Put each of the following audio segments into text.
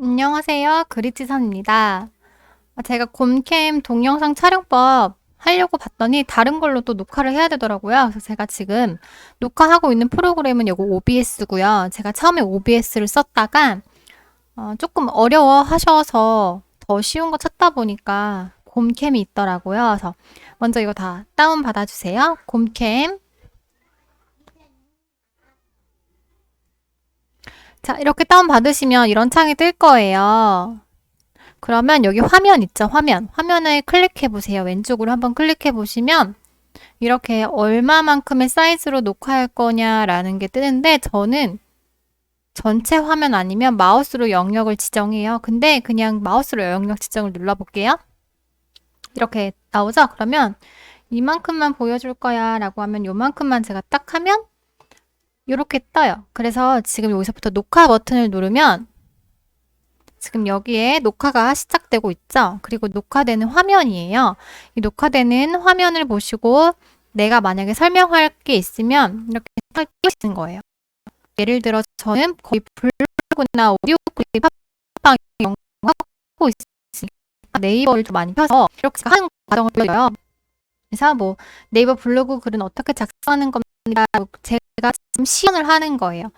안녕하세요. 그리치선입니다. 아, 제가 곰캠 동영상 촬영법 하려고 봤더니 다른 걸로 또 녹화를 해야 되더라고요. 그래서 제가 지금 녹화하고 있는 프로그램은 요거 OBS고요. 제가 처음에 OBS를 썼다가 어, 조금 어려워 하셔서 더 쉬운 거 찾다 보니까 곰캠이 있더라고요. 그래서 먼저 이거 다 다운 받아주세요. 곰캠. 자, 이렇게 다운 받으시면 이런 창이 뜰 거예요. 그러면 여기 화면 있죠? 화면. 화면을 클릭해 보세요. 왼쪽으로 한번 클릭해 보시면 이렇게 얼마만큼의 사이즈로 녹화할 거냐라는 게 뜨는데 저는 전체 화면 아니면 마우스로 영역을 지정해요. 근데 그냥 마우스로 영역 지정을 눌러 볼게요. 이렇게 나오죠? 그러면 이만큼만 보여줄 거야 라고 하면 요만큼만 제가 딱 하면 이렇게 떠요. 그래서 지금 여기서부터 녹화 버튼을 누르면 지금 여기에 녹화가 시작되고 있죠. 그리고 녹화되는 화면이에요. 이 녹화되는 화면을 보시고 내가 만약에 설명할 게 있으면 이렇게 띄우시는 거예요. 예를 들어 저는 거의 블로그나 오디오 클립 팟빵 연구하고 있으니까 네이버를 좀 많이 펴서 이렇게 하는 과정을 보여요. 그래서 뭐 네이버 블로그 글은 어떻게 작성하는 겁니다. 제 가 지금 시연을 하는 거예요.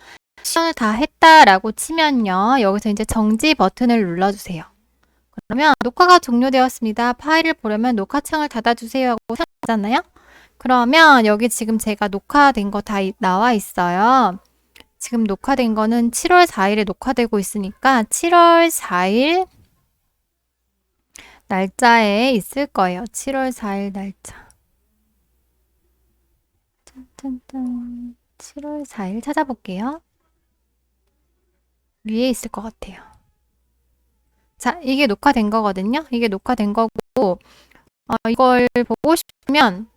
시연을 다 했다라고 치면요. 여기서 이제 정지 버튼을 눌러주세요. 그러면 녹화가 종료되었습니다. 파일을 보려면 녹화창을 닫아주세요 하고 생각하잖아요. 그러면 여기 지금 제가 녹화된 거 다 나와 있어요. 지금 녹화된 거는 7월 4일에 녹화되고 있으니까 7월 4일 날짜에 있을 거예요. 7월 4일 날짜. 짠짠짠. 7월 4일 찾아볼게요. 위에 있을 것 같아요. 자, 이게 녹화된 거거든요. 이게 녹화된 거고, 어, 이걸 보고 싶으면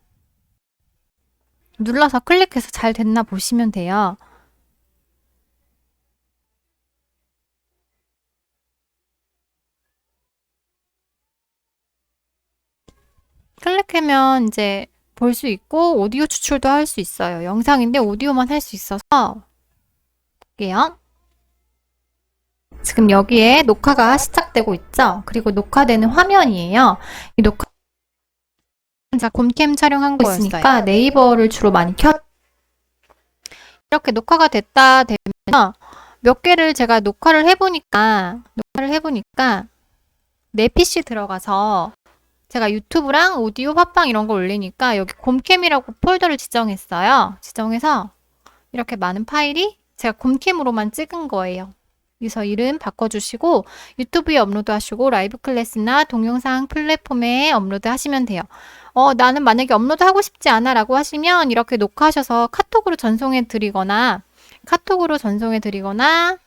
눌러서 클릭해서 잘 됐나 보시면 돼요. 클릭하면 이제 볼 수 있고 오디오 추출도 할 수 있어요. 영상인데 오디오만 할 수 있어서 볼게요. 지금 여기에 녹화가 시작되고 있죠? 그리고 녹화되는 화면이에요. 이 녹화 자, 곰캠 촬영한 거 있으니까 네이버를 주로 많이 켜 이렇게 녹화가 됐다 되면 몇 개를 제가 녹화를 해보니까 녹화를 해보니까 내 PC 들어가서 제가 유튜브랑 오디오 팟빵 이런 거 올리니까 여기 곰캠이라고 폴더를 지정했어요. 지정해서 이렇게 많은 파일이 제가 곰캠으로만 찍은 거예요. 그래서 이름 바꿔주시고 유튜브에 업로드 하시고 라이브 클래스나 동영상 플랫폼에 업로드 하시면 돼요. 어, 나는 만약에 업로드 하고 싶지 않아 라고 하시면 이렇게 녹화하셔서 카톡으로 전송해 드리거나 카톡으로 전송해 드리거나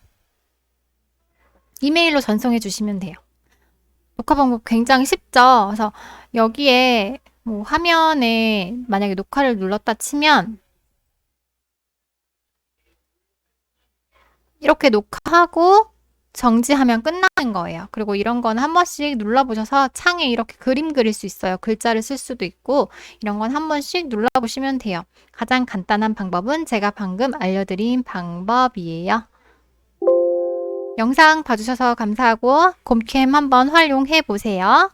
이메일로 전송해 주시면 돼요. 녹화 방법 굉장히 쉽죠. 그래서 여기에 뭐 화면에 만약에 녹화를 눌렀다 치면 이렇게 녹화하고 정지하면 끝나는 거예요. 그리고 이런 건 한 번씩 눌러보셔서 창에 이렇게 그림 그릴 수 있어요. 글자를 쓸 수도 있고 이런 건 한 번씩 눌러보시면 돼요. 가장 간단한 방법은 제가 방금 알려드린 방법이에요. 영상 봐주셔서 감사하고 곰캠 한번 활용해 보세요.